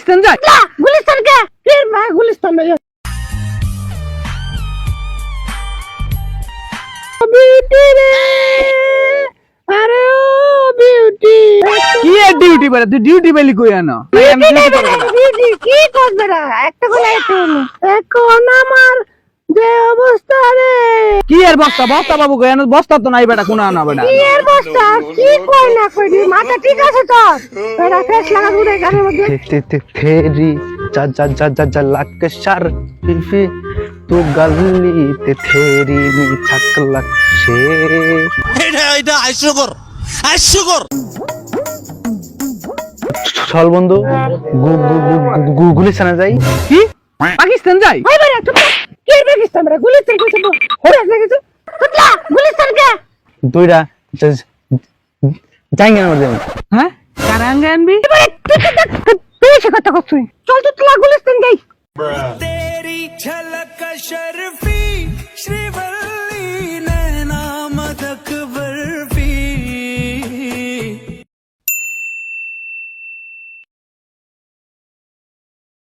পাকিস্তান যাই গুলিস্তান কে? ফির মা গুলিস্তান में বিউটি রে। আরে ও বিউটি কি এর ডিউটি বেলা তুই ডিউটি বেলি কই আনো? কি করবে একটা করে এখন এখন আমার যে অবস্থা কি এর বস্তা? বস্তা বাবু বস্তা তো নাই বেটা কোনা না বেটা। কি এর বস্তা? কি কই না কই মাথা ঠিক আছে তো? বেটা ফেস লাগা দূরে গানের মধ্যে। ফেরি লাক তো ফেরি নি ছাক এটা চল বন্ধু সানা যাই। কি? পাকিস্তান যাই? ভাই ভাই কি পাকিস্তান? রে গুলি থেকে দুইটা জাইঙ্গা কেন মধ্যে হ্যাঁ? কারাঙ্গা আনবি এবারে তুই তুই সে কথা কইছিস চল তো তুলা গুলিস্তান।